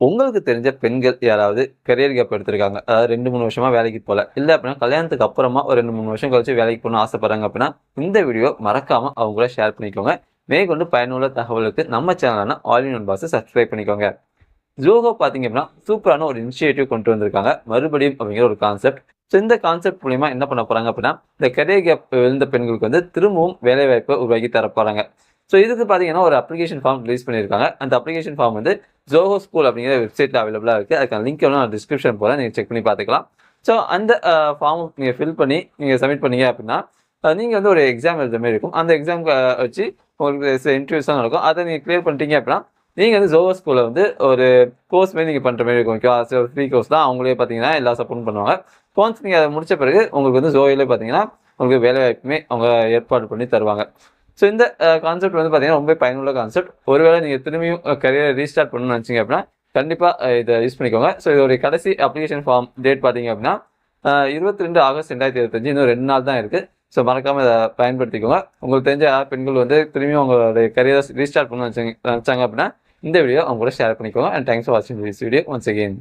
உங்களுக்கு தெரிஞ்ச பெண்கள் யாராவது கரியர் கேப் எடுத்திருக்காங்க. அதாவது ரெண்டு மூணு வருஷமா வேலைக்கு போகல இல்லை அப்படின்னா கல்யாணத்துக்கு அப்புறமா ஒரு ரெண்டு மூணு வருஷம் கழிச்சு வேலைக்கு போகணும்னு ஆசைப்படுறாங்க அப்படின்னா இந்த வீடியோ மறக்காம அவங்க கூட ஷேர் பண்ணிக்கோங்க. மேற்கொண்டு பயனுள்ள தகவலுக்கு நம்ம சேனலான all in one boss subscribe பண்ணிக்கோங்க. ஜோகோ பார்த்தீங்க அப்படின்னா சூப்பரான ஒரு இனிஷியேட்டிவ் கொண்டு வந்திருக்காங்க. மறுபடியும் அப்படிங்கிற ஒரு கான்செப்ட் ஸோ இந்த கான்செப்ட் மூலியமா என்ன பண்ண போறாங்க அப்படின்னா இந்த கரியர் கேப் விழுந்த பெண்களுக்கு வந்து திரும்பவும் வேலை வாய்ப்பை உருவாக்கி தர போகிறாங்க ஸோ இதுக்கு பார்த்தீங்கன்னா ஒரு அப்ளிகேஷன் ஃபார்ம் ரிலீஸ் பண்ணியிருக்காங்க அந்த அப்ளிகேஷன் ஃபார்ம் வந்து ஜோஹோ ஸ்கூல் அப்படிங்கிற வெப்சைட்டில் அவைலபிளாக இருக்குது அதுக்கான லிங்க் வந்து நான் டிஸ்கிரிப்ஷன் போகிறேன் நீங்கள் செக் பண்ணி பார்த்துக்கலாம். ஸோ அந்த ஃபார்ம் நீங்கள் ஃபில் பண்ணி நீங்கள் சப்மிட் பண்ணீங்க அப்படின்னா நீங்கள் வந்து ஒரு எக்ஸாம் எழுத மாதிரி இருக்கும். அந்த எக்ஸாம் வச்சு உங்களுக்கு சில இன்டர்வியூஸ் தான் நடக்கும். அதை நீங்கள் கிளியர் பண்ணிட்டீங்க அப்படின்னா நீங்கள் வந்து ஜோஹோ ஸ்கூலில் வந்து ஒரு கோர்ஸ் மாதிரி நீங்கள் பண்ணுற மாதிரி இருக்கும் ஓகேவா ஃப்ரீ கோர்ஸ் தான். அவங்களே பார்த்தீங்கன்னா எல்லா சப்போர்ட் பண்ணுவாங்க. ஒன்ஸ் நீங்கள் அதை முடிச்ச பிறகு உங்களுக்கு வந்து ஜோயிலே பார்த்தீங்கன்னா உங்களுக்கு வேலை வாய்ப்புமே அவங்க ஏற்பாடு பண்ணி தருவாங்க. ஸோ இந்த uh, கான்செப்ட் வந்து பார்த்தீங்கன்னா ரொம்ப பயனுள்ள கான்செப்ட் ஒருவேளை நீங்கள் திரும்பியும் uh, கரியரை ரீஸ்டார்ட் பண்ணணும்னு நினச்சிங்க அப்படின்னா கண்டிப்பாக uh, இதை யூஸ் பண்ணிக்கோங்க. ஸோ இதோடைய கடைசி அப்ளிகேஷன் ஃபார்ம் டேட் பார்த்தீங்க அப்படின்னா இருபத்தி ரெண்டு ஆகஸ்ட் ரெண்டாயிரத்தி இருபத்தஞ்சு இன்னும் ரெண்டு நாள் தான் இருக்குது ஸோ மறக்காமல் இதை பயன்படுத்திக்கோங்க. உங்களுக்கு தெரிஞ்ச பெண்கள் வந்து திரும்பியும் உங்களுடைய கரியரை ரீஸ்டார்ட் பண்ணணும்னு நினச்சாங்க நினச்சாங்க அப்படின்னா இந்த வீடியோ அவங்க கூட ஷேர் பண்ணிக்கோங்க. அண்ட் தேங்க்ஸ் ஃபார் வாட்சிங் திஸ் வீடியோ ஒன்ஸ் அகெயின்